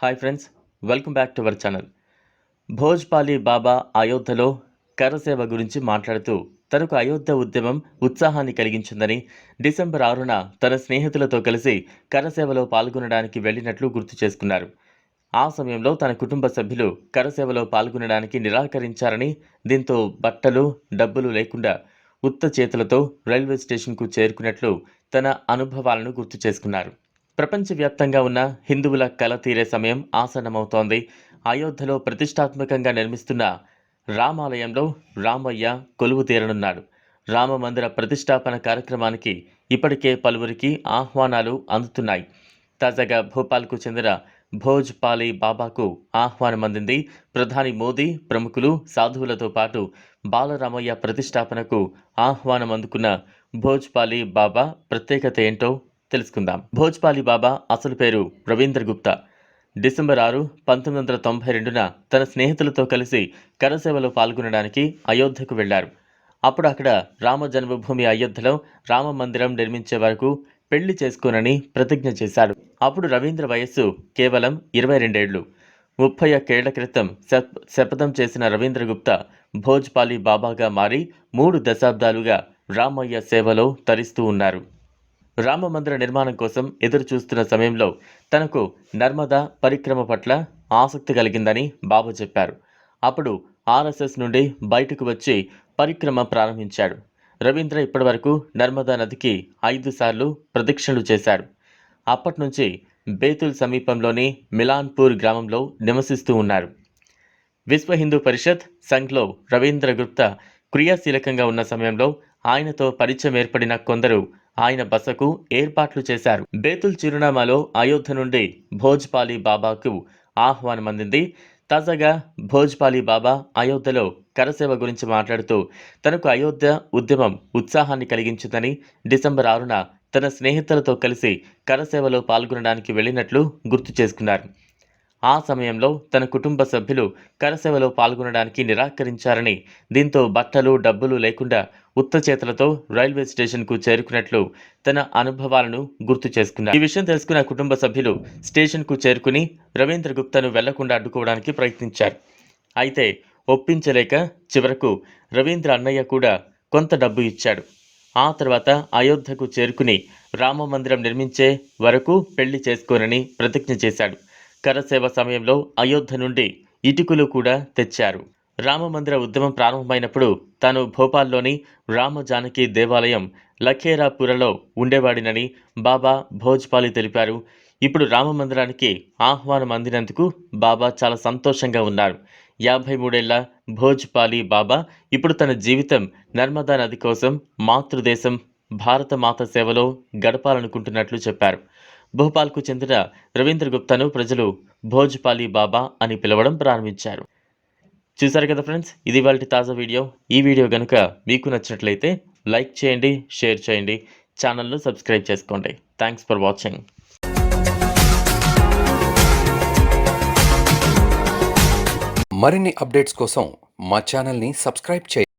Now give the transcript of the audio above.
Hi friends welcome back to our channel Bhojpali Baba అయోధ్యలో కరసేవ గురించి మాట్లాడుతూ తనకు అయోధ్య ఉద్యమం ఉత్సాహాన్ని కలిగించిందని డిసెంబర్ ఆరున తన స్నేహితులతో కలిసి కరసేవలో పాల్గొనడానికి వెళ్ళినట్లు గుర్తు చేసుకున్నారు. ఆ సమయంలో తన కుటుంబ సభ్యులు కరసేవలో పాల్గొనడానికి నిరాకరించారని దీంతో బట్టలు డబ్బులు లేకుండా ఉత్త చేతులతో రైల్వే స్టేషన్కు చేరుకున్నట్లు తన అనుభవాలను గుర్తు చేసుకున్నారు. ప్రపంచవ్యాప్తంగా ఉన్న హిందువుల కల తీరే సమయం ఆసన్నమవుతోంది. అయోధ్యలో ప్రతిష్టాత్మకంగా నిర్మిస్తున్న రామాలయంలో రామయ్య కొలువు తీరనున్నాడు. రామ మందిర ప్రతిష్టాపన కార్యక్రమానికి ఇప్పటికే పలువురికి ఆహ్వానాలు అందుతున్నాయి. తాజాగా భోపాల్కు చెందిన భోజ్పాలి బాబాకు ఆహ్వానం అందింది. ప్రధాని మోదీ ప్రముఖులు సాధువులతో పాటు బాలరామయ్య ప్రతిష్టాపనకు ఆహ్వానం అందుకున్న భోజ్పాలి బాబా ప్రత్యేకత ఏంటో తెలుసుకుందాం. భోజ్పాలి బాబా అసలు పేరు రవీంద్ర గుప్తా. డిసెంబర్ ఆరు పంతొమ్మిది వందల తొంభై రెండున తన స్నేహితులతో కలిసి కరసేవలో పాల్గొనడానికి అయోధ్యకు వెళ్ళారు అప్పుడు అక్కడ రామ జన్మభూమి అయోధ్యలో రామ మందిరం నిర్మించే వరకు పెళ్ళి చేసుకోనని ప్రతిజ్ఞ చేశాడు. అప్పుడు రవీంద్ర వయస్సు కేవలం ఇరవై రెండేళ్ళు. ముప్పై ఒక్కేళ్ళ క్రితం శపథం చేసిన రవీంద్ర గుప్తా భోజ్పాలి బాబాగా మారి మూడు దశాబ్దాలుగా రామయ్య సేవలో తరిస్తూ ఉన్నారు. రామ మందిర నిర్మాణం కోసం ఎదురు చూస్తున్న సమయంలో తనకు నర్మదా పరిక్రమ పట్ల ఆసక్తి కలిగిందని బాబా చెప్పారు. అప్పుడు ఆర్ఎస్ఎస్ నుండి బయటకు వచ్చి పరిక్రమ ప్రారంభించాడు. రవీంద్ర ఇప్పటివరకు నర్మదా నదికి ఐదు సార్లు ప్రదక్షిణలు చేశాడు అప్పటి నుంచి బేతుల్ సమీపంలోని మిలాన్పూర్ గ్రామంలో నివసిస్తూ ఉన్నారు. విశ్వ హిందూ పరిషత్ సంఘ్లో రవీంద్ర గుప్తా క్రియాశీలకంగా ఉన్న సమయంలో ఆయనతో పరిచయం ఏర్పడిన కొందరు ఆయన బసకు ఏర్పాట్లు చేశారు. బేతుల్ చిరునామాలో అయోధ్య నుండి భోజ్పాలి బాబాకు ఆహ్వానం అందింది. తాజాగా భోజ్పాలి బాబా అయోధ్యలో కరసేవ గురించి మాట్లాడుతూ తనకు అయోధ్య ఉద్యమం ఉత్సాహాన్ని కలిగించిందని డిసెంబర్ ఆరున తన స్నేహితులతో కలిసి కరసేవలో పాల్గొనడానికి వెళ్ళినట్లు గుర్తు చేసుకున్నారు. ఆ సమయంలో తన కుటుంబ సభ్యులు కరసేవలో పాల్గొనడానికి నిరాకరించారని దీంతో బట్టలు డబ్బులు లేకుండా ఉత్త చేతులతో రైల్వే స్టేషన్కు చేరుకున్నట్లు తన అనుభవాలను గుర్తు చేసుకున్నారు. ఈ విషయం తెలుసుకున్న కుటుంబ సభ్యులు స్టేషన్కు చేరుకుని రవీంద్ర గుప్తాను వెళ్ళకుండా అడ్డుకోవడానికి ప్రయత్నించారు. అయితే ఒప్పించలేక చివరకు రవీంద్ర అన్నయ్య కూడా కొంత డబ్బు ఇచ్చాడు. ఆ తర్వాత అయోధ్యకు చేరుకుని రామ మందిరం నిర్మించే వరకు పెళ్ళి చేసుకోనని ప్రతిజ్ఞ చేశాడు. కరసేవ సమయంలో అయోధ్య నుండి ఇటుకలు కూడా తెచ్చారు. రామమందిర ఉద్యమం ప్రారంభమైనప్పుడు తాను భోపాల్లోని రామ జానకి దేవాలయం లఖేరాపురలో ఉండేవాడినని బాబా భోజ్పాలి తెలిపారు. ఇప్పుడు రామ మందిరానికి ఆహ్వానం అందినందుకు బాబా చాలా సంతోషంగా ఉన్నారు. యాభై మూడేళ్ళ భోజ్పాలి బాబా ఇప్పుడు తన జీవితం నర్మదా నది కోసం మాతృదేశం భారత మాత సేవలో గడపాలనుకుంటున్నట్లు చెప్పారు. భోపాల్కు చెందిన రవీంద్ర గుప్తాను ప్రజలు భోజ్పాలి బాబా అని పిలవడం ప్రారంభించారు. చూసారు కదా ఫ్రెండ్స్? ఇది వాళ్ళ తాజా వీడియో. ఈ వీడియో కనుక మీకు నచ్చినట్లయితే లైక్ చేయండి షేర్ చేయండి ఛానల్ను సబ్స్క్రైబ్ చేసుకోండి. Thanks for watching. మరిన్ని అప్డేట్స్ కోసం మా ఛానల్ని సబ్స్క్రైబ్ చేయండి.